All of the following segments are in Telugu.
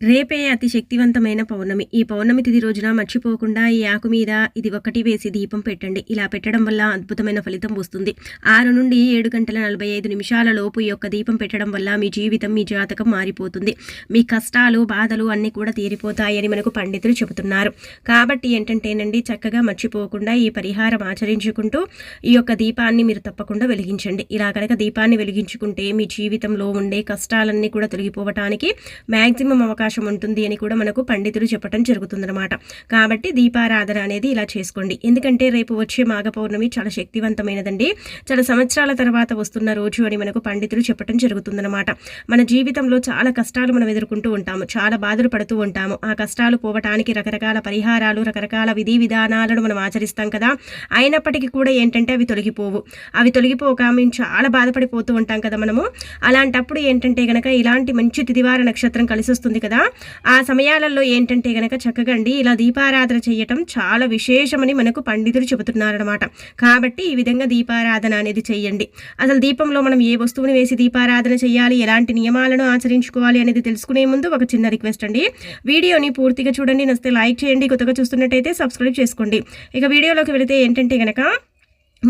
రేపే అతి శక్తివంతమైన పౌర్ణమి. ఈ పౌర్ణమి తిది రోజున మర్చిపోకుండా ఈ ఆకు మీద ఇది ఒకటి వేసి దీపం పెట్టండి. ఇలా పెట్టడం వల్ల అద్భుతమైన ఫలితం వస్తుంది. ఆరు నుండి ఏడు గంటల నలభై ఐదు నిమిషాల లోపు ఈ యొక్క దీపం పెట్టడం వల్ల మీ జీవితం మీ జాతకం మారిపోతుంది. మీ కష్టాలు బాధలు అన్నీ కూడా తీరిపోతాయని మనకు పండితులు చెబుతున్నారు. కాబట్టి ఏంటంటేనండి చక్కగా మర్చిపోకుండా ఈ పరిహారం ఆచరించుకుంటూ ఈ యొక్క దీపాన్ని మీరు తప్పకుండా వెలిగించండి. ఇలా కనుక దీపాన్ని వెలిగించుకుంటే మీ జీవితంలో ఉండే కష్టాలన్నీ కూడా తొలగిపోవటానికి మ్యాక్సిమం అవకాశం అవకాశం ఉంటుంది అని కూడా మనకు పండితులు చెప్పడం జరుగుతుందన్నమాట. కాబట్టి దీపారాధన అనేది ఇలా చేసుకోండి. ఎందుకంటే రేపు వచ్చే మాఘ పౌర్ణమి చాలా శక్తివంతమైనదండి. చాలా సంవత్సరాల తర్వాత వస్తున్న రోజు అని మనకు పండితులు చెప్పడం జరుగుతుందన్నమాట. మన జీవితంలో చాలా కష్టాలు మనం ఎదుర్కొంటూ ఉంటాము. చాలా బాధలు పడుతూ ఉంటాము. ఆ కష్టాలు పోవటానికి రకరకాల పరిహారాలు రకరకాల విధి విధానాలను మనం ఆచరిస్తాం కదా. అయినప్పటికీ కూడా ఏంటంటే అవి తొలగిపోవు. అవి తొలగిపోక మేము చాలా బాధపడిపోతూ ఉంటాం కదా మనము. అలాంటప్పుడు ఏంటంటే గనక ఇలాంటి మంచి తిదివార నక్షత్రం కలిసి వస్తుంది కదా. కదా? ఆ సమయాలలో ఏంటంటే గనక చక్కగా ఇలా దీపారాధన చేయటం చాలా విశేషమని మనకు పండితులు చెబుతున్నారనమాట కాబట్టి ఈ విధంగా దీపారాధన అనేది చేయండి. అసలు దీపంలో మనం ఏ వస్తువుని వేసి దీపారాధన చేయాలి ఎలాంటి నియమాలను ఆచరించుకోవాలి అనేది తెలుసుకునే ముందు ఒక చిన్న రిక్వెస్ట్ అండి. వీడియోని పూర్తిగా చూడండి నస్తే లైక్ చేయండి. కొత్తగా చూస్తున్నట్టయితే సబ్స్క్రైబ్ చేసుకోండి. ఇక వీడియోలోకి వెళితే ఏంటంటే గనక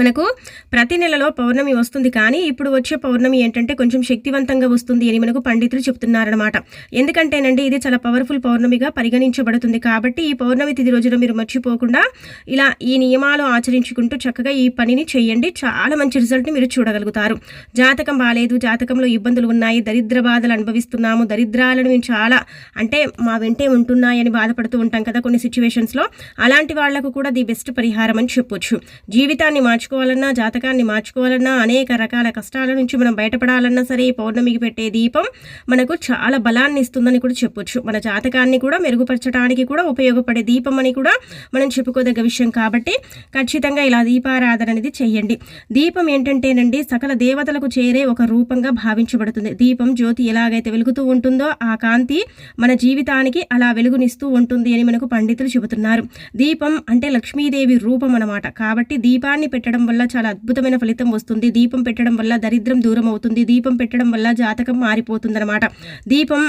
మనకు ప్రతి నెలలో పౌర్ణమి వస్తుంది కానీ ఇప్పుడు వచ్చే పౌర్ణమి ఏంటంటే కొంచెం శక్తివంతంగా వస్తుంది అని మనకు పండితులు చెప్తున్నారనమాట ఎందుకంటేనండి ఇది చాలా పవర్ఫుల్ పౌర్ణమిగా పరిగణించబడుతుంది. కాబట్టి ఈ పౌర్ణమి తిది రోజున మీరు మర్చిపోకుండా ఇలా ఈ నియమాలు ఆచరించుకుంటూ చక్కగా ఈ పనిని చేయండి. చాలా మంచి రిజల్ట్ని మీరు చూడగలుగుతారు. జాతకం బాగాలేదు జాతకంలో ఇబ్బందులు ఉన్నాయి దరిద్ర బాధలు అనుభవిస్తున్నాము. దరిద్రాలను మేము చాలా అంటే మా వెంటే ఉంటున్నాయని బాధపడుతూ ఉంటాం కదా కొన్ని సిచ్యువేషన్స్లో అలాంటి వాళ్ళకు కూడా ది బెస్ట్ పరిహారం అని చెప్పొచ్చు. జీవితాన్ని మార్చి మార్చుకోవాలన్నా జాతకాన్ని మార్చుకోవాలన్నా అనేక రకాల కష్టాల నుంచి మనం బయటపడాలన్నా సరే పౌర్ణమికి పెట్టే దీపం మనకు చాలా బలాన్ని ఇస్తుందని కూడా చెప్పొచ్చు. మన జాతకాన్ని కూడా మెరుగుపరచడానికి కూడా ఉపయోగపడే దీపం అని కూడా మనం చెప్పుకోదగ్గ విషయం కాబట్టి ఖచ్చితంగా ఇలా దీపారాధన అనేది చేయండి. దీపం ఏంటంటేనండి సకల దేవతలకు చేరే ఒక రూపంగా భావించబడుతుంది. దీపం జ్యోతి ఎలాగైతే వెలుగుతూ ఉంటుందో ఆ కాంతి మన జీవితానికి అలా వెలుగునిస్తూ ఉంటుంది అని మనకు పండితులు చెబుతున్నారు. దీపం అంటే లక్ష్మీదేవి రూపం అనమాట కాబట్టి దీపాన్ని పెట్టి పెట్టడం వల్ల చాలా అద్భుతమైన ఫలితం వస్తుంది. దీపం పెట్టడం వల్ల దరిద్రం దూరం అవుతుంది. దీపం పెట్టడం వల్ల జాతకం మారిపోతుంది అనమాట దీపం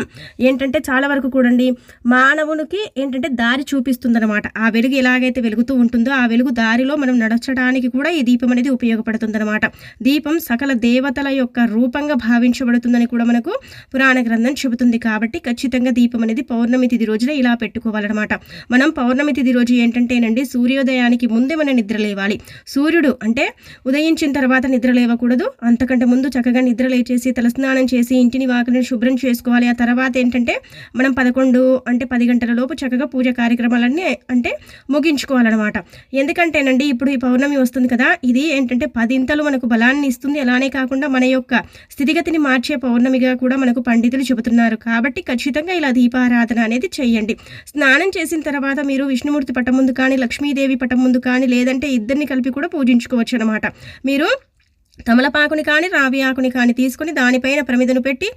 ఏంటంటే చాలా వరకు కూడండి మానవునికి ఏంటంటే దారి చూపిస్తుంది అనమాట ఆ వెలుగు ఎలాగైతే వెలుగుతూ ఉంటుందో ఆ వెలుగు దారిలో మనం నడచడానికి కూడా ఈ దీపం అనేది ఉపయోగపడుతుంది అనమాట దీపం సకల దేవతల యొక్క రూపంగా భావించబడుతుందని కూడా మనకు పురాణ గ్రంథం చెబుతుంది. కాబట్టి ఖచ్చితంగా దీపం అనేది పౌర్ణమి తిది రోజున ఇలా పెట్టుకోవాలన్నమాట. మనం పౌర్ణమి తిది రోజు ఏంటంటేనండి సూర్యోదయానికి ముందే మనం నిద్ర లేవాలి. సూర్యుడు అంటే ఉదయించిన తర్వాత నిద్ర లేవకూడదు. అంతకంటే ముందు చక్కగా నిద్ర లేచేసి తలస్నానం చేసి ఇంటిని వాకిని శుభ్రం చేసుకోవాలి. ఆ తర్వాత ఏంటంటే మనం పదకొండు అంటే పది గంటల లోపు చక్కగా పూజ కార్యక్రమాలన్నీ అంటే ముగించుకోవాలన్నమాట. ఎందుకంటేనండి ఇప్పుడు ఈ పౌర్ణమి వస్తుంది కదా ఇది ఏంటంటే పదింతలు మనకు బలాన్ని ఇస్తుంది. అలానే కాకుండా మన యొక్క స్థితిగతిని మార్చే పౌర్ణమిగా కూడా మనకు పండితులు చెబుతున్నారు. కాబట్టి ఖచ్చితంగా ఇలా దీపారాధన అనేది చేయండి. స్నానం చేసిన తర్వాత మీరు విష్ణుమూర్తి పటం ముందు కానీ లక్ష్మీదేవి పటం ముందు కానీ లేదంటే ఇద్దరిని కలిపి కూడా పూజించు ఉపయోగించుకోవచ్చు అనమాట మీరు తమలపాకుని కానీ రావి ఆకుని కానీ తీసుకుని దానిపైన ప్రమిదను పెట్టి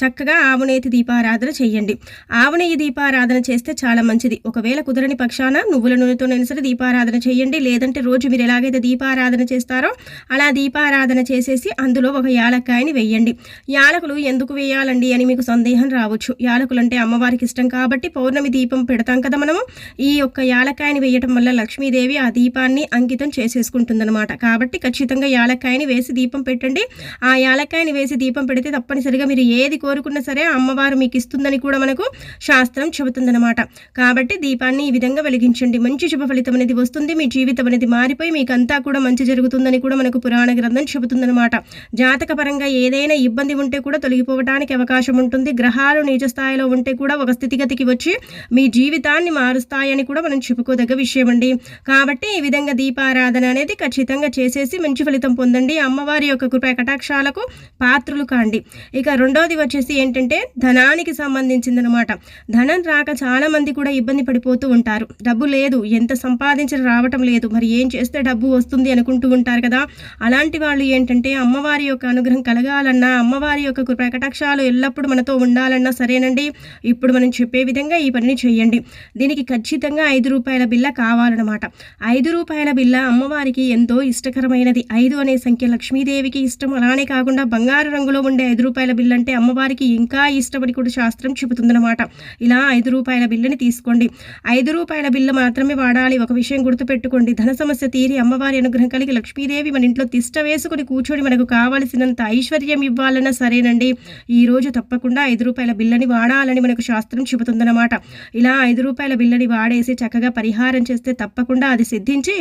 చక్కగా ఆవునేతి దీపారాధన చేయండి. ఆవునేయి దీపారాధన చేస్తే చాలా మంచిది. ఒకవేళ కుదరని పక్షాన నువ్వుల నూనెతోనైనా సరే దీపారాధన చేయండి. లేదంటే రోజు మీరు ఎలాగైతే దీపారాధన చేస్తారో అలా దీపారాధన చేసేసి అందులో ఒక యాలక్కాయని వేయండి. యాలకులు ఎందుకు వేయాలండి అని మీకు సందేహం రావచ్చు. యాలకులు అంటే అమ్మవారికి ఇష్టం కాబట్టి పౌర్ణమి దీపం పెడతాం కదా మనము. ఈ యొక్క యాలక్కాయని వేయటం వల్ల లక్ష్మీదేవి ఆ దీపాన్ని అంకితం చేసేసుకుంటుందన్నమాట. కాబట్టి ఖచ్చితంగా యాలక్కాయని వేసి వేసి దీపం పెట్టండి. ఆ యాలక్కాయని వేసి దీపం పెడితే తప్పనిసరిగా మీరు ఏది కోరుకున్నా సరే అమ్మవారు మీకు ఇస్తుందని కూడా మనకు శాస్త్రం చెబుతుందన్నమాట. కాబట్టి దీపాన్ని ఈ విధంగా వెలిగించండి. మంచి శుభ ఫలితం అనేది వస్తుంది. మీ జీవితం అనేది మారిపోయి మీకు అంతా కూడా మంచి జరుగుతుందని కూడా మనకు పురాణ గ్రంథం చెబుతుందన్నమాట. జాతక పరంగా ఏదైనా ఇబ్బంది ఉంటే కూడా తొలగిపోవడానికి అవకాశం ఉంటుంది. గ్రహాలు నీచ స్థాయిలో ఉంటే కూడా ఒక స్థితిగతికి వచ్చి మీ జీవితాన్ని మారుస్తాయని కూడా మనం చెప్పుకోదగ్గ విషయం అండి కాబట్టి ఈ విధంగా దీపారాధన అనేది ఖచ్చితంగా చేసేసి మంచి ఫలితం పొందండి. అమ్మ అమ్మవారి యొక్క కృపా కటాక్షాలకు పాత్రులు కాండి. ఇక రెండోది వచ్చేసి ఏంటంటే ధనానికి సంబంధించిందనమాట. ధనం రాక చాలా మంది కూడా ఇబ్బంది పడిపోతూ ఉంటారు. డబ్బు లేదు ఎంత సంపాదించిన రావటం లేదు. మరి ఏం చేస్తే డబ్బు వస్తుంది అనుకుంటూ ఉంటారు కదా. అలాంటి వాళ్ళు ఏంటంటే అమ్మవారి యొక్క అనుగ్రహం కలగాలన్నా అమ్మవారి యొక్క కృపా కటాక్షాలు ఎల్లప్పుడూ మనతో ఉండాలన్నా సరేనండి. ఇప్పుడు మనం చెప్పే విధంగా ఈ పనిని చేయండి. దీనికి ఖచ్చితంగా ఐదు రూపాయల బిల్ల కావాలన్నమాట. ఐదు రూపాయల బిల్ల అమ్మవారికి ఎంతో ఇష్టకరమైనది. ఐదు అనే సంఖ్య లక్ష లక్ష్మీదేవికి ఇష్టం అలానే కాకుండా బంగారు రంగులో ఉండే ఐదు రూపాయల బిల్లు అంటే అమ్మవారికి ఇంకా ఇష్టపడి కూడా శాస్త్రం చెబుతుందన్నమాట. ఇలా ఐదు రూపాయల బిల్లుని తీసుకోండి. ఐదు రూపాయల బిల్లు మాత్రమే వాడాలి. ఒక విషయం గుర్తుపెట్టుకోండి. ధన సమస్య తీరి అమ్మవారి అనుగ్రహం కలిగి లక్ష్మీదేవి మన ఇంట్లో తిష్ట వేసుకుని కూర్చొని మనకు కావలసినంత ఐశ్వర్యం ఇవ్వాలన్నా సరేనండి. ఈ రోజు తప్పకుండా ఐదు రూపాయల బిల్లని వాడాలని మనకు శాస్త్రం చెబుతుందన్నమాట. ఇలా ఐదు రూపాయల బిల్లని వాడేసి చక్కగా పరిహారం చేస్తే తప్పకుండా అది సిద్ధించి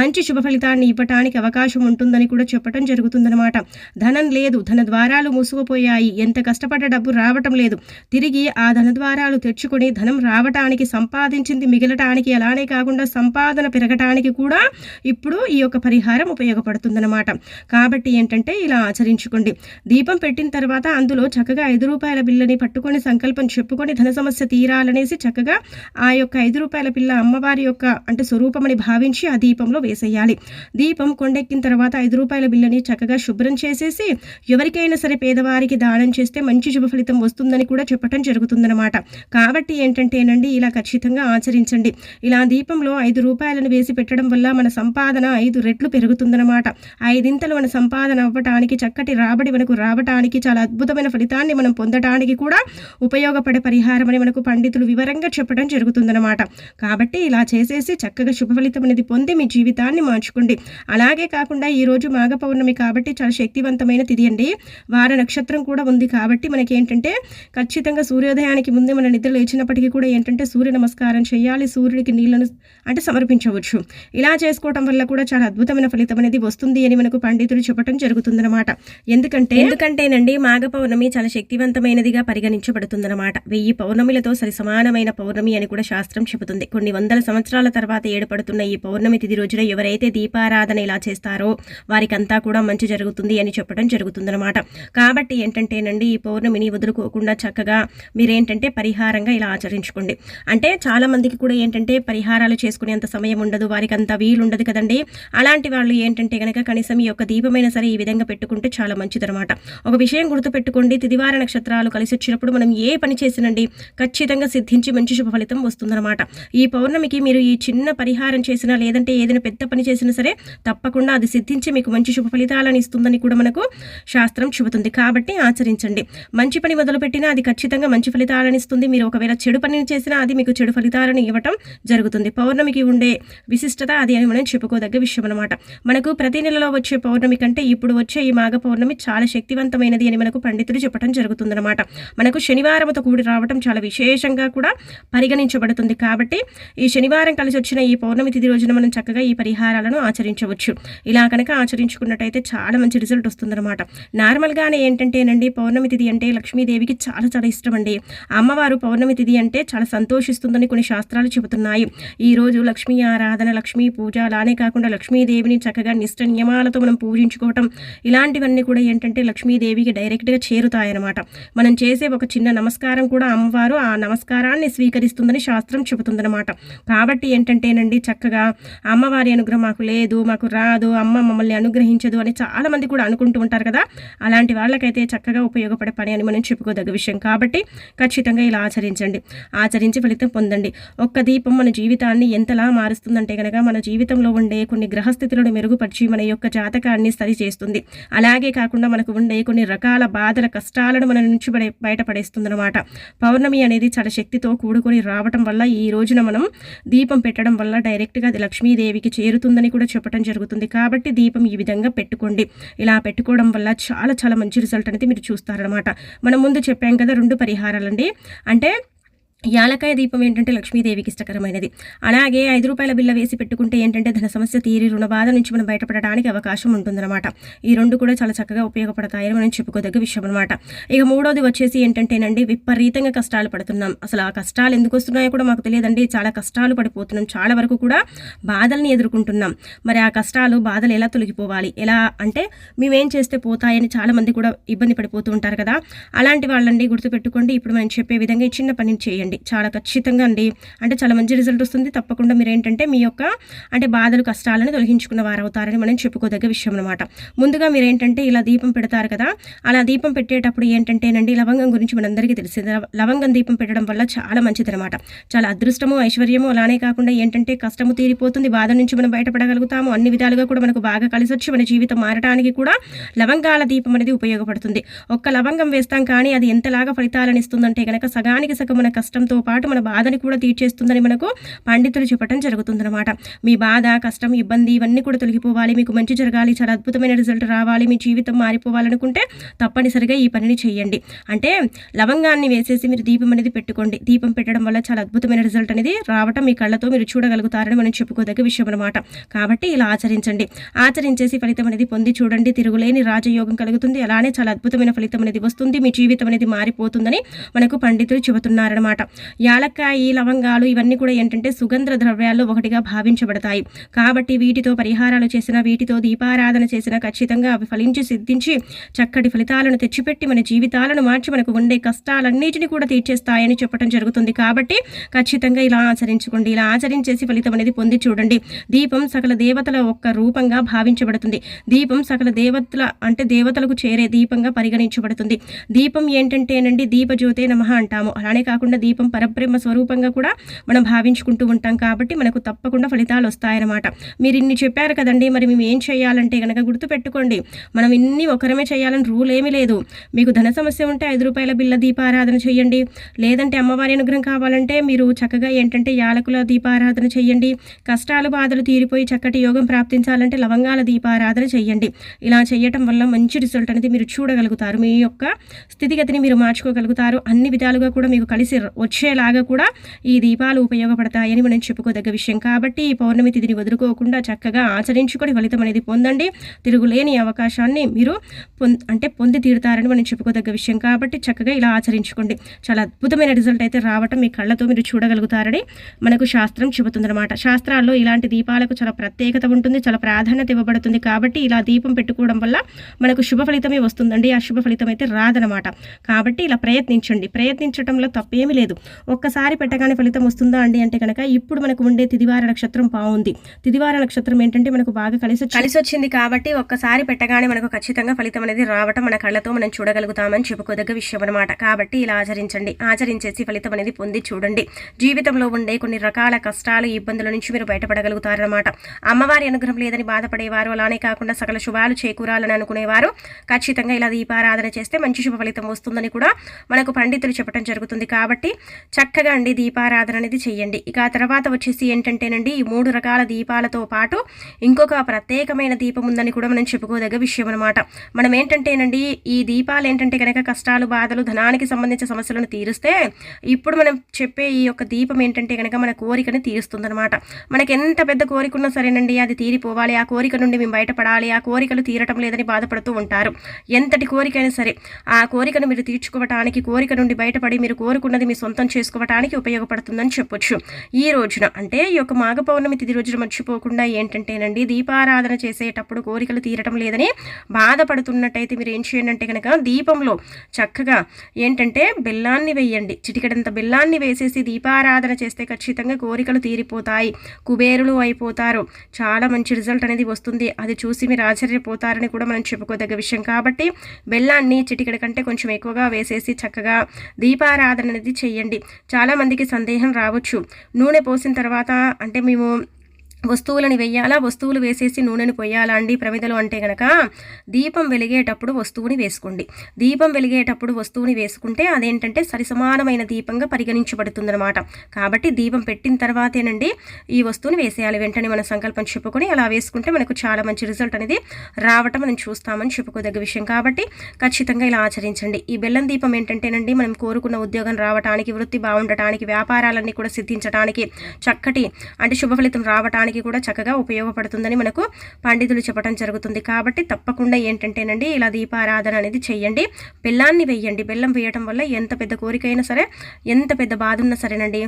మంచి శుభ ఫలితాన్ని ఇవ్వటానికి అవకాశం ఉంటుందని కూడా చెప్పడం జరుగుతుందన్నమాట. ధనం లేదు ధన ద్వారాలు మూసుకుపోయాయి. ఎంత కష్టపడ్డ డబ్బు రావటం లేదు. తిరిగి ఆ ధన ద్వారాలు తెచ్చుకొని ధనం రావటానికి సంపాదించింది మిగలటానికి అలానే కాకుండా సంపాదన పెరగటానికి కూడా ఇప్పుడు ఈ యొక్క పరిహారం ఉపయోగపడుతుందన్నమాట. కాబట్టి ఏంటంటే ఇలా ఆచరించుకోండి. దీపం పెట్టిన తర్వాత అందులో చక్కగా ఐదు రూపాయల బిల్లని పట్టుకొని సంకల్పం చెప్పుకొని ధన సమస్య తీరాలనేసి చక్కగా ఆ యొక్క ఐదు రూపాయల పిల్ల అమ్మవారి యొక్క అంటే స్వరూపమని భావించి ఆ దీపంలో వేసేయాలి. దీపం కొండెక్కిన తర్వాత ఐదు రూపాయల బిల్లని చక్కగా శుభ్రం చేసేసి ఎవరికైనా సరే పేదవారికి దానం చేస్తే మంచి శుభ ఫలితం వస్తుందని కూడా చెప్పటం జరుగుతుందన్నమాట. కాబట్టి ఏంటంటేనండి ఇలా ఖచ్చితంగా ఆచరించండి. ఇలా దీపంలో ఐదు రూపాయలను వేసి పెట్టడం వల్ల మన సంపాదన ఐదు రెట్లు పెరుగుతుందన్నమాట. ఐదింతలు మన సంపాదన అవ్వటానికి చక్కటి రాబడి మనకు రావటానికి చాలా అద్భుతమైన ఫలితాన్ని మనం పొందటానికి కూడా ఉపయోగపడే పరిహారం అని మనకు పండితులు వివరంగా చెప్పడం జరుగుతుందన్నమాట. కాబట్టి ఇలా చేసేసి చక్కగా శుభ ఫలితం అనేది పొంది మీ జీవితాన్ని మార్చుకోండి. అలాగే కాకుండా ఈరోజు మాఘ పౌర్ణమి కాబట్టి చాలా శక్తివంతమైన తిది అండి. వార నక్షత్రం కూడా ఉంది కాబట్టి మనకి ఏంటంటే ఖచ్చితంగా సూర్యోదయానికి ముందే మన నిద్ర లేచినప్పటికీ కూడా ఏంటంటే సూర్య నమస్కారం చేయాలి సూర్యుడికి నీళ్ళను అంటే సమర్పించవచ్చు. ఇలా చేసుకోవటం వల్ల కూడా చాలా అద్భుతమైన ఫలితం అనేది వస్తుంది అని మనకు పండితులు చెప్పడం జరుగుతుందన్నమాట. ఎందుకంటే ఎందుకంటేనండి మాఘ పౌర్ణమి చాలా శక్తివంతమైనదిగా పరిగణించబడుతుందన్నమాట. వెయ్యి పౌర్ణమిలతో సరి సమానమైన పౌర్ణమి అని కూడా శాస్త్రం చెబుతుంది. కొన్ని వందల సంవత్సరాల తర్వాత ఏర్పడుతున్న ఈ పౌర్ణమి తిథి రోజున ఎవరైతే దీపారాధన ఇలా చేస్తారో వారికంతా కూడా మంచి జరుగుతుంది అని చెప్పడం జరుగుతుందన్నమాట. కాబట్టి ఏంటంటేనండి ఈ పౌర్ణమిని వదులుకోకుండా చక్కగా మీరేంటంటే పరిహారంగా ఇలా ఆచరించుకోండి. అంటే చాలా మందికి కూడా ఏంటంటే పరిహారాలు చేసుకునేంత సమయం ఉండదు వారికి అంత వీలు ఉండదు కదండి. అలాంటి వాళ్ళు ఏంటంటే కనుక కనీసం ఈ యొక్క దీపమైనా సరే ఈ విధంగా పెట్టుకుంటే చాలా మంచిదనమాట ఒక విషయం గుర్తుపెట్టుకోండి తిదివార నక్షత్రాలు కలిసి వచ్చినప్పుడు మనం ఏ పని చేసినండి ఖచ్చితంగా సిద్ధించి మంచి శుభ ఫలితం వస్తుందన్నమాట. ఈ పౌర్ణమికి మీరు ఈ చిన్న పరిహారం చేసినా లేదంటే ఏదైనా పెద్ద పని చేసినా సరే తప్పకుండా అది సిద్ధించి మీకు మంచి శుభ ఫలితాలను ఇస్తుందని కూడా మనకు శాస్త్రం చెబుతుంది. కాబట్టి ఆచరించండి. మంచి పని మొదలుపెట్టినా అది ఖచ్చితంగా మంచి ఫలితాలను ఇస్తుంది. మీరు ఒకవేళ చెడు పనిని చేసినా అది మీకు చెడు ఫలితాలను ఇవ్వటం జరుగుతుంది. పౌర్ణమికి ఉండే విశిష్టత అది అని మనం చెప్పుకోదగ్గ విషయం అనమాట మనకు ప్రతి నెలలో వచ్చే పౌర్ణమి కంటే ఇప్పుడు వచ్చే ఈ మాఘ పౌర్ణమి చాలా శక్తివంతమైనది అని మనకు పండితులు చెప్పడం జరుగుతుందన్నమాట మనకు శనివారంతో కూడి రావటం చాలా విశేషంగా కూడా పరిగణించబడుతుంది. కాబట్టి ఈ శనివారం కలిసి వచ్చిన ఈ పౌర్ణమి తిథి రోజున మనం చక్కగా ఈ పరిహారాలను ఆచరించవచ్చు. ఇలా కనుక ఆచరించుకున్నట్టయితే అయితే చాలా మంచి రిజల్ట్ వస్తుందన్నమాట. నార్మల్గానే ఏంటంటేనండి పౌర్ణమి తిథి అంటే లక్ష్మీదేవికి చాలా చాలా ఇష్టం అండి అమ్మవారు పౌర్ణమి తిథి అంటే చాలా సంతోషిస్తుందని కొన్ని శాస్త్రాలు చెబుతున్నాయి. ఈ రోజు లక్ష్మీ ఆరాధన లక్ష్మీ పూజ అలానే కాకుండా లక్ష్మీదేవిని చక్కగా నిష్ట నియమాలతో మనం పూజించుకోవటం ఇలాంటివన్నీ కూడా ఏంటంటే లక్ష్మీదేవికి డైరెక్ట్గా చేరుతాయన్నమాట. మనం చేసే ఒక చిన్న నమస్కారం కూడా అమ్మవారు ఆ నమస్కారాన్ని స్వీకరిస్తుందని శాస్త్రం చెబుతుందన్నమాట. కాబట్టి ఏంటంటేనండి చక్కగా అమ్మవారి అనుగ్రహం మాకు లేదు మాకు రాదు అమ్మ మమ్మల్ని అనుగ్రహించదు అని చాలా మంది కూడా అనుకుంటూ ఉంటారు కదా. అలాంటి వాళ్ళకైతే చక్కగా ఉపయోగపడే పని అని మనం చెప్పుకోదగ్గ విషయం. కాబట్టి ఖచ్చితంగా ఇలా ఆచరించండి. ఆచరించి ఫలితం పొందండి. ఒక్క దీపం మన జీవితాన్ని ఎంతలా మారుస్తుందంటే కనుక మన జీవితంలో ఉండే కొన్ని గ్రహస్థితులను మెరుగుపరిచి మన యొక్క జాతకాన్ని సరి చేస్తుంది. అలాగే కాకుండా మనకు ఉండే కొన్ని రకాల బాధల కష్టాలను మన నుంచి బయటపడేస్తుంది బయటపడేస్తుందన్నమాట. పౌర్ణమి అనేది చాలా శక్తితో కూడుకొని రావటం వల్ల ఈ రోజున మనం దీపం పెట్టడం వల్ల డైరెక్ట్గా అది లక్ష్మీదేవికి చేరుతుందని కూడా చెప్పడం జరుగుతుంది. కాబట్టి దీపం ఈ విధంగా పెట్టుకోండి. ఇలా పెట్టుకోవడం వల్ల చాలా చాలా మంచి రిజల్ట్ అనేది మీరు చూస్తారనమాట మనం ముందు చెప్పాం కదా రెండు పరిహారాలండి. అంటే యాలకాయ దీపం ఏంటంటే లక్ష్మీదేవికి ఇష్టకరమైనది. అలాగే ఐదు రూపాయల బిల్ల వేసి పెట్టుకుంటే ఏంటంటే ధన సమస్య తీరి రుణ బాధ నుంచి మనం బయటపడడానికి అవకాశం ఉంటుందన్నమాట. ఈ రెండు కూడా చాలా చక్కగా ఉపయోగపడతాయని మనం చెప్పుకోదగ్గ విషయం అనమాట ఇక మూడోది వచ్చేసి ఏంటంటేనండి విపరీతంగా కష్టాలు పడుతున్నాం. అసలు ఆ కష్టాలు ఎందుకు వస్తున్నాయో కూడా మాకు తెలియదండి. చాలా కష్టాలు పడిపోతున్నాం. చాలా వరకు కూడా బాధల్ని ఎదుర్కొంటున్నాం. మరి ఆ కష్టాలు బాధలు ఎలా తొలగిపోవాలి? ఎలా అంటే మేమేం చేస్తే పోతాయని చాలా మంది కూడా ఇబ్బంది పడిపోతూ ఉంటారు కదా. అలాంటి వాళ్ళండి గుర్తుపెట్టుకోండి. ఇప్పుడు మనం చెప్పే విధంగా ఈ చిన్న పని చేయండి. చేయండి చాలా ఖచ్చితంగా అండి. అంటే చాలా మంచి రిజల్ట్ వస్తుంది. తప్పకుండా మీరు ఏంటంటే మీ యొక్క అంటే బాధలు కష్టాలను తొలగించుకున్న వారు అవుతారని మనం చెప్పుకోదగ్గ విషయం అనమాట ముందుగా మీరు ఏంటంటే ఇలా దీపం పెడతారు కదా అలా దీపం పెట్టేటప్పుడు ఏంటంటేనండి లవంగం గురించి మనందరికీ తెలిసింది. లవంగం దీపం పెట్టడం వల్ల చాలా మంచిది అనమాట చాలా అదృష్టము ఐశ్వర్యము అలానే కాకుండా ఏంటంటే కష్టము తీరిపోతుంది. బాధ నుంచి మనం బయటపడగలుగుతాము. అన్ని విధాలుగా కూడా మనకు బాగా కలిసి వచ్చి మన జీవితం మారడానికి కూడా లవంగాల దీపం అనేది ఉపయోగపడుతుంది. ఒక్క లవంగం వేస్తాం కానీ అది ఎంతలాగా ఫలితాలను ఇస్తుందంటే కనుక సగానికి సగం మన కష్టం కష్టంతో పాటు మన బాధని కూడా తీర్చేస్తుందని మనకు పండితులు చెప్పడం జరుగుతుందన్నమాట. మీ బాధ కష్టం ఇబ్బంది ఇవన్నీ కూడా తొలగిపోవాలి. మీకు మంచి జరగాలి చాలా అద్భుతమైన రిజల్ట్ రావాలి మీ జీవితం మారిపోవాలనుకుంటే తప్పనిసరిగా ఈ పనిని చేయండి. అంటే లవంగాన్ని వేసేసి మీరు దీపం అనేది పెట్టుకోండి. దీపం పెట్టడం వల్ల చాలా అద్భుతమైన రిజల్ట్ అనేది రావటం మీ కళ్ళతో మీరు చూడగలుగుతారని మనం చెప్పుకోదగ్గ విషయం అనమాట కాబట్టి ఇలా ఆచరించండి. ఆచరించేసి ఫలితం అనేది పొంది చూడండి. తిరుగులేని రాజయోగం కలుగుతుంది. అలానే చాలా అద్భుతమైన ఫలితం అనేది వస్తుంది. మీ జీవితం అనేది మారిపోతుందని మనకు పండితులు చెబుతున్నారనమాట యాలక్కాయి లవంగాలు ఇవన్నీ కూడా ఏంటంటే సుగంధ ద్రవ్యాల్లో ఒకటిగా భావించబడతాయి. కాబట్టి వీటితో పరిహారాలు చేసిన వీటితో దీపారాధన చేసిన ఖచ్చితంగా అవి ఫలించి సిద్ధించి చక్కటి ఫలితాలను తెచ్చిపెట్టి మన జీవితాలను మార్చి మనకు ఉండే కష్టాలన్నిటిని కూడా తీర్చేస్తాయని చెప్పడం జరుగుతుంది. కాబట్టి ఖచ్చితంగా ఇలా ఆచరించుకోండి. ఇలా ఆచరించేసి ఫలితం అనేది పొంది చూడండి. దీపం సకల దేవతల ఒక్క రూపంగా భావించబడుతుంది. దీపం సకల దేవతల అంటే దేవతలకు చేరే దీపంగా పరిగణించబడుతుంది. దీపం ఏంటంటేనండి దీపజ్యోతే నమ అంటాము. అలానే కాకుండా దీప పరబ్రహ్మ స్వరూపంగా కూడా మనం భావించుకుంటూ ఉంటాం కాబట్టి మనకు తప్పకుండా ఫలితాలు వస్తాయన్నమాట. మీరు ఇన్ని చెప్పారు కదండి మరి మేము ఏం చేయాలంటే కనుక గుర్తుపెట్టుకోండి. మనం ఇన్ని ఒకరమే చేయాలని రూల్ ఏమీ లేదు. మీకు ధన సమస్య ఉంటే ఐదు రూపాయల బిల్ల దీపారాధన చేయండి. లేదంటే అమ్మవారి అనుగ్రహం కావాలంటే మీరు చక్కగా ఏంటంటే యాలకుల దీపారాధన చేయండి. కష్టాలు బాధలు తీరిపోయి చక్కటి యోగం ప్రాప్తించాలంటే లవంగాల దీపారాధన చేయండి. ఇలా చేయటం వల్ల మంచి రిజల్ట్ అనేది మీరు చూడగలుగుతారు. మీ యొక్క స్థితిగతిని మీరు మార్చుకోగలుగుతారు. అన్ని విధాలుగా కూడా మీకు కలిసి వచ్చేలాగా కూడా ఈ దీపాలు ఉపయోగపడతాయని మనం చెప్పుకోదగ్గ విషయం. కాబట్టి ఈ పౌర్ణమి తిథిని వదులుకోకుండా చక్కగా ఆచరించుకొని ఫలితం అనేది పొందండి. తిరుగులేని అవకాశాన్ని మీరు పొం అంటే పొంది తీరుతారని మనం చెప్పుకోదగ్గ విషయం. కాబట్టి చక్కగా ఇలా ఆచరించుకోండి. చాలా అద్భుతమైన రిజల్ట్ అయితే రావటం మీ కళ్ళతో మీరు చూడగలుగుతారని మనకు శాస్త్రం చెబుతుందన్నమాట. శాస్త్రాల్లో ఇలాంటి దీపాలకు చాలా ప్రత్యేకత ఉంటుంది చాలా ప్రాధాన్యత ఇవ్వబడుతుంది. కాబట్టి ఇలా దీపం పెట్టుకోవడం వల్ల మనకు శుభ ఫలితమే వస్తుందండి. ఆ శుభ ఫలితం అయితే రాదనమాట కాబట్టి ఇలా ప్రయత్నించండి. ప్రయత్నించడంలో తప్పేమీ లేదు. ఒక్కసారి పెట్టగానే ఫలితం వస్తుందా అండి అంటే కనుక ఇప్పుడు మనకు ఉండే తిదివార నక్షత్రం బాగుంది. తిదివార నక్షత్రం ఏంటంటే మనకు బాగా కలిసి కలిసి వచ్చింది కాబట్టి ఒక్కసారి పెట్టగానే మనకు ఖచ్చితంగా ఫలితం అనేది రావటం మన కళ్ళతో మనం చూడగలుగుతామని చెప్పుకోదగ్గ విషయం అనమాట కాబట్టి ఇలా ఆచరించండి. ఆచరించేసి ఫలితం అనేది పొంది చూడండి. జీవితంలో ఉండే కొన్ని రకాల కష్టాలు ఇబ్బందుల నుంచి మీరు బయటపడగలుగుతారనమాట అమ్మవారి అనుగ్రహం లేదని బాధపడేవారు అలానే కాకుండా సకల శుభాలు చేకూరాలని అనుకునేవారు. ఖచ్చితంగా ఇలా దీపారాధన చేస్తే మంచి శుభ ఫలితం వస్తుందని కూడా మనకు పండితులు చెప్పడం జరుగుతుంది. కాబట్టి చక్కగా అండి దీపారాధన అనేది చెయ్యండి. ఇక ఆ తర్వాత వచ్చేసి ఏంటంటేనండి ఈ మూడు రకాల దీపాలతో పాటు ఇంకొక ప్రత్యేకమైన దీపం ఉందని కూడా మనం చెప్పుకోదగ్గ విషయం అనమాట మనం ఏంటంటేనండి ఈ దీపాలు ఏంటంటే కనుక కష్టాలు బాధలు ధనానికి సంబంధించిన సమస్యలను తీరుస్తే ఇప్పుడు మనం చెప్పే ఈ యొక్క దీపం ఏంటంటే కనుక మన కోరికని తీరుస్తుందన్నమాట. మనకి ఎంత పెద్ద కోరిక ఉన్నా సరేనండి అది తీరిపోవాలి. ఆ కోరిక నుండి మేము బయటపడాలి. ఆ కోరికలు తీరటం లేదని బాధపడుతూ ఉంటారు. ఎంతటి కోరికైనా సరే ఆ కోరికను మీరు తీర్చుకోవటానికి కోరిక నుండి బయటపడి మీరు కోరుకున్నది మీ సొంతం చేసుకోవటానికి ఉపయోగపడుతుందని చెప్పొచ్చు. ఈ రోజున అంటే ఈ యొక్క మాఘ పౌర్ణమి తిథి రోజున మర్చిపోకుండా ఏంటంటేనండి దీపారాధన చేసేటప్పుడు కోరికలు తీరటం లేదని బాధపడుతున్నట్టయితే మీరు ఏం చేయండి అంటే కనుక దీపంలో చక్కగా ఏంటంటే బెల్లాన్ని వేయండి. చిటికెడంత బెల్లాన్ని వేసేసి దీపారాధన చేస్తే ఖచ్చితంగా కోరికలు తీరిపోతాయి. కుబేరులు అయిపోతారు. చాలా మంచి రిజల్ట్ అనేది వస్తుంది. అది చూసి మీరు ఆశ్చర్యపోతారని కూడా మనం చెప్పుకోదగ్గ విషయం. కాబట్టి బెల్లాన్ని చిటికడ కంటే కొంచెం ఎక్కువగా వేసేసి చక్కగా దీపారాధన అనేది చెయ్యండి చాలామందికి సందేహం రావచ్చు. నూనె పోసిన తర్వాత అంటే మేము వస్తువులని వెయ్యాలా? వస్తువులు వేసేసి నూనెని పొయ్యాలా అండి ప్రమిదలు అంటే గనక? దీపం వెలిగేటప్పుడు వస్తువుని వేసుకోండి. దీపం వెలిగేటప్పుడు వస్తువుని వేసుకుంటే అదేంటంటే సరిసమానమైన దీపంగా పరిగణించబడుతుందనమాట కాబట్టి దీపం పెట్టిన తర్వాతేనండి ఈ వస్తువుని వేసేయాలి. వెంటనే మన సంకల్పం చెప్పుకొని అలా వేసుకుంటే మనకు చాలా మంచి రిజల్ట్ అనేది రావటం మనం చూస్తామని చెప్పుకోదగ్గ విషయం. కాబట్టి ఖచ్చితంగా ఇలా ఆచరించండి. ఈ బెల్లం దీపం ఏంటంటేనండి మనం కోరుకున్న ఉద్యోగం రావటానికి వృత్తి బాగుండటానికి వ్యాపారాలన్నీ కూడా సిద్ధించడానికి చక్కటి అంటే శుభ ఫలితం రావటానికి పెట్టుకోవడానికి కూడా చక్కగా ఉపయోగపడుతుందని మనకు పండితులు చెప్పడం జరుగుతుంది. కాబట్టి తప్పకుండా ఏంటంటేనండి ఇలా దీపారాధన అనేది చేయండి బెల్లాన్ని వేయండి బెల్లం వేయటం వల్ల ఎంత పెద్ద కోరికైనా సరే ఎంత పెద్ద బాధ ఉన్నా సరేనండి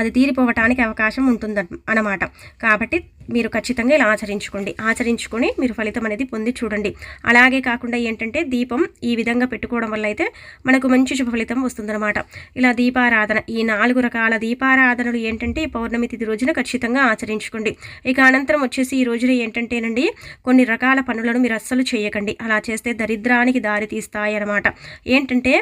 అది తీరిపోవటానికి అవకాశం ఉంటుంది అన్నమాట. కాబట్టి మీరు ఖచ్చితంగా ఇలా ఆచరించుకోండి. ఆచరించుకొని మీరు ఫలితం అనేది పొంది చూడండి. అలాగే కాకుండా ఏంటంటే దీపం ఈ విధంగా పెట్టుకోవడం వల్ల అయితే మనకు మంచి శుభ ఫలితం వస్తుందన్నమాట. ఇలా దీపారాధన ఈ నాలుగు రకాల దీపారాధనలు ఏంటంటే ఈ పౌర్ణమి తిథి రోజున ఖచ్చితంగా ఆచరించుకోండి. ఇక అనంతరం వచ్చేసి ఈ రోజున ఏంటంటేనండి కొన్ని రకాల పనులను మీరు అస్సలు చేయకండి. అలా చేస్తే దరిద్రానికి దారి తీస్తాయి అనమాట ఏంటంటే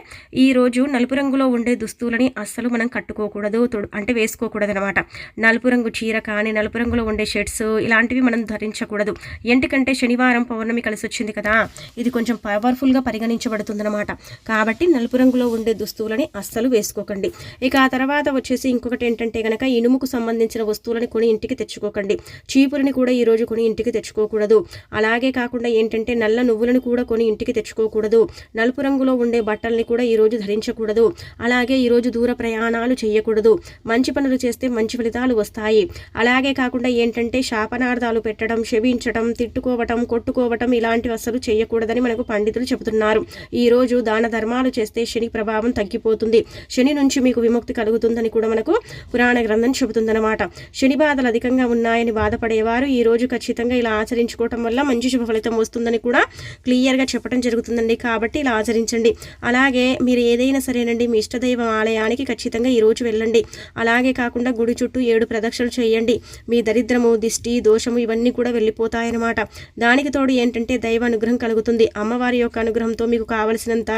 ఈ రోజు నలుపు రంగులో ఉండే దుస్తులని అస్సలు మనం కట్టుకోకూడదు అంటే వేసుకోకూడదు అనమాట నలుపు రంగు చీర కానీ నలుపు రంగులో ఉండే షర్ట్స్ ఇలాంటివి మనం ధరించకూడదు. ఎందుకంటే శనివారం పౌర్ణమి కలిసి వచ్చింది కదా ఇది కొంచెం పవర్ఫుల్గా పరిగణించబడుతుందన్నమాట. కాబట్టి నలుపు రంగులో ఉండే దుస్తువులని అస్సలు వేసుకోకండి. ఇక ఆ తర్వాత వచ్చేసి ఇంకొకటి ఏంటంటే కనుక ఇనుముకు సంబంధించిన వస్తువులని కొని ఇంటికి తెచ్చుకోకండి. చీపురిని కూడా ఈరోజు కొని ఇంటికి తెచ్చుకోకూడదు. అలాగే కాకుండా ఏంటంటే నల్ల నువ్వులను కూడా కొని ఇంటికి తెచ్చుకోకూడదు. నలుపు రంగులో ఉండే బట్టల్ని కూడా ఈరోజు ధరించకూడదు. అలాగే ఈరోజు దూర ప్రయాణాలు చేయకూడదు మంచి పనులు చేస్తే మంచి ఫలితాలు వస్తాయి. అలాగే కాకుండా ఏంటంటే శాపనార్థాలు పెట్టడం క్షమించడం తిట్టుకోవటం కొట్టుకోవటం ఇలాంటివి అసలు చేయకూడదని మనకు పండితులు చెబుతున్నారు. ఈరోజు దాన ధర్మాలు చేస్తే శని ప్రభావం తగ్గిపోతుంది. శని నుంచి మీకు విముక్తి కలుగుతుందని కూడా మనకు పురాణ గ్రంథం చెబుతుందన్నమాట. శని బాధలు అధికంగా ఉన్నాయని బాధపడేవారు. ఈ రోజు ఖచ్చితంగా ఇలా ఆచరించుకోవటం వల్ల మంచి శుభ ఫలితం వస్తుందని కూడా క్లియర్గా చెప్పడం జరుగుతుందండి. కాబట్టి ఇలా ఆచరించండి. అలాగే మీరు ఏదైనా సరేనండి మీ ఇష్టదైవం ఆలయానికి ఖచ్చితంగా ఈరోజు వెళ్ళండి. అలాగే కాకుండా గుడి చుట్టూ ఏడు ప్రదక్షిణలు చేయండి. మీ దరిద్రము దిష్టి దోషము ఇవన్నీ కూడా వెళ్ళిపోతాయన్నమాట. దానికి తోడు ఏంటంటే దైవ అనుగ్రహం కలుగుతుంది. అమ్మవారి యొక్క అనుగ్రహంతో మీకు కావలసినంత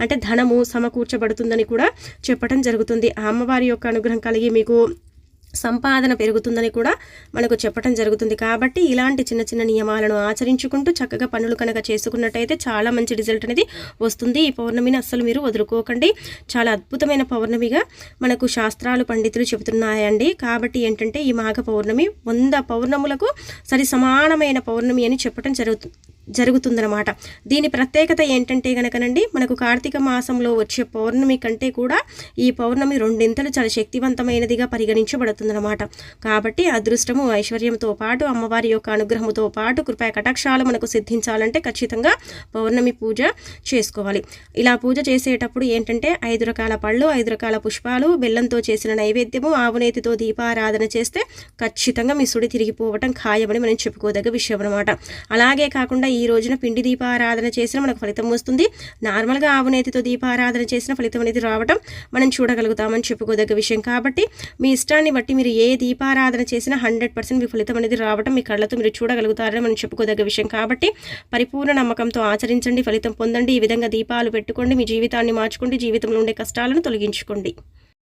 అంటే ధనము సమకూర్చబడుతుందని కూడా చెప్పడం జరుగుతుంది. ఆ అమ్మవారి యొక్క అనుగ్రహం కలిగి మీకు సంపాదన పెరుగుతుందని కూడా మనకు చెప్పడం జరుగుతుంది. కాబట్టి ఇలాంటి చిన్న చిన్న నియమాలను ఆచరించుకుంటూ చక్కగా పనులు కనుక చేసుకున్నట్టయితే చాలా మంచి రిజల్ట్ అనేది వస్తుంది. ఈ పౌర్ణమిని అస్సలు మీరు వదులుకోకండి. చాలా అద్భుతమైన పౌర్ణమిగా మనకు శాస్త్రాలు పండితులు చెబుతున్నాయండి. కాబట్టి ఏంటంటే ఈ మాఘ పౌర్ణమి వంద పౌర్ణములకు సరి సమానమైన పౌర్ణమి అని చెప్పడం జరుగుతుంది జరుగుతుందనమాట దీని ప్రత్యేకత ఏంటంటే గనకనండి మనకు కార్తీక మాసంలో వచ్చే పౌర్ణమి కంటే కూడా ఈ పౌర్ణమి రెండింతలు చాలా శక్తివంతమైనదిగా పరిగణించబడుతుందనమాట కాబట్టి అదృష్టము ఐశ్వర్యంతో పాటు అమ్మవారి యొక్క అనుగ్రహముతో పాటు కృపా కటాక్షాలు మనకు సిద్ధించాలంటే ఖచ్చితంగా పౌర్ణమి పూజ చేసుకోవాలి. ఇలా పూజ చేసేటప్పుడు ఏంటంటే ఐదు రకాల పళ్ళు ఐదు రకాల పుష్పాలు బెల్లంతో చేసిన నైవేద్యము ఆవునేతితో దీపారాధన చేస్తే ఖచ్చితంగా మీ సుడి తిరిగిపోవటం ఖాయమని మనం చెప్పుకోదగ్గ విషయం అనమాట అలాగే కాకుండా ఈ ఈ రోజున పిండి దీపారాధన చేసిన మనకు ఫలితం వస్తుంది. నార్మల్గా ఆవునేతితో దీపారాధన చేసిన ఫలితం అనేది రావడం మనం చూడగలుగుతామని చెప్పుకోదగ్గ విషయం. కాబట్టి మీ ఇష్టాన్ని బట్టి మీరు ఏ దీపారాధన చేసినా హండ్రెడ్ పర్సెంట్ మీ ఫలితం అనేది రావడం మీ కళ్ళతో మీరు చూడగలుగుతారని మనం చెప్పుకోదగ్గ విషయం. కాబట్టి పరిపూర్ణ నమ్మకంతో ఆచరించండి ఫలితం పొందండి. ఈ విధంగా దీపాలు పెట్టుకోండి మీ జీవితాన్ని మార్చుకోండి జీవితంలో ఉండే కష్టాలను తొలగించుకోండి.